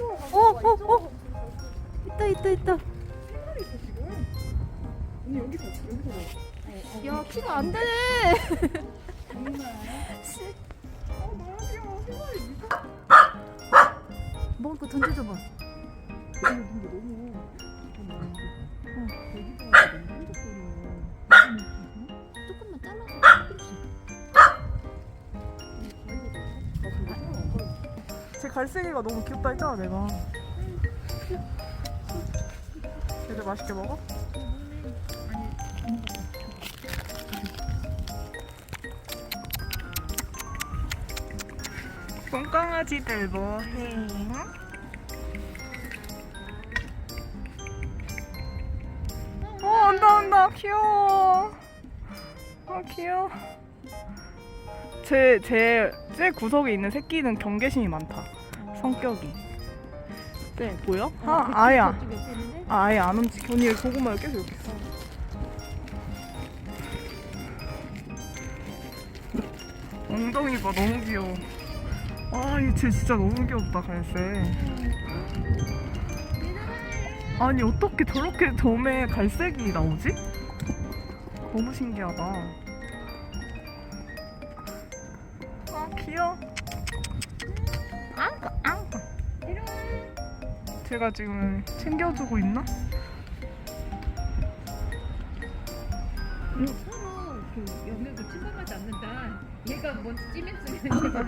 어, 어, 어. 있다, 있다, 있다. 야, 키가 안 되네. 어. 먹을 거 던져줘봐. 끈적거려. 제 갈색이가 너무 귀엽다 했잖아 내가. 얘들 맛있게 먹어? 똥강아지들 뭐해? 어 온다 온다 귀여워. 아 귀여워. 제 제 제 구석에 있는 새끼는 경계심이 많다. 성격이. 네 보여? 아 아야. 아, 아예 안 움직여. 언니 고구마를 계속 이렇게 써. 엉덩이 봐 너무 귀여워. 와, 얘쟤 진짜 너무 귀엽다 갈색. 아니 어떻게 저렇게 점에 갈색이 나오지? 너무 신기하다. 아 귀여워. 앙까 앙까. 제가 지금 챙겨주고 있나? 서로 그 영역을 침범하지 않는다. 얘가 먼저 찜했으면 얘가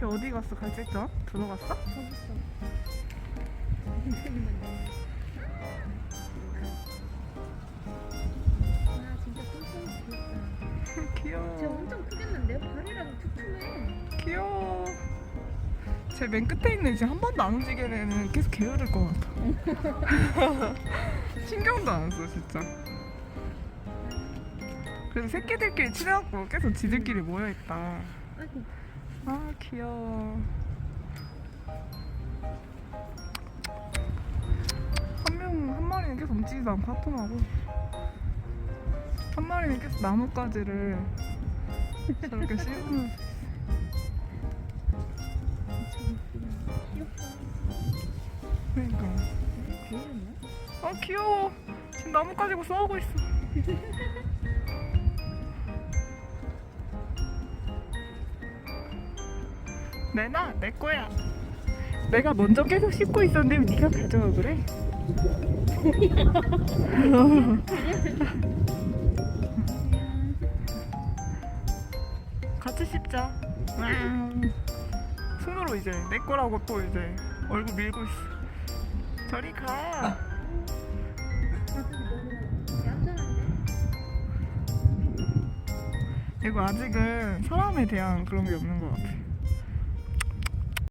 걔 어디 갔어? 들어 갔어? 아 진짜 뚱뚱 귀엽다. 쟤 귀여워. 엄청 크겠는데? 발이랑 툭툭해. 귀여워. 제 맨 끝에 있는 이제 한 번도 안 움직이는 애는 계속 게으를 것 같아. 신경도 안 써, 진짜. 그래서 새끼들끼리 친해갖고 계속 지들끼리 모여있다. 아이고. 아, 귀여워. 한 명, 한 마리는 계속 움직이지도 않고 하품하고. 한 마리는 계속 나뭇가지를 저렇게 씹으면서. 그러니까. 아 귀여워. 지금 나뭇 가지고 싸우고 있어. 내나 내 거야. 내가 먼저 계속 씹고 있었는데 왜 네가 가져가 그래? 같이. 와우. 손으로 이제 내 거라고 또 이제 얼굴 밀고 있어. 저리 가. 이거 아직은 사람에 대한 그런 게 없는 것 같아.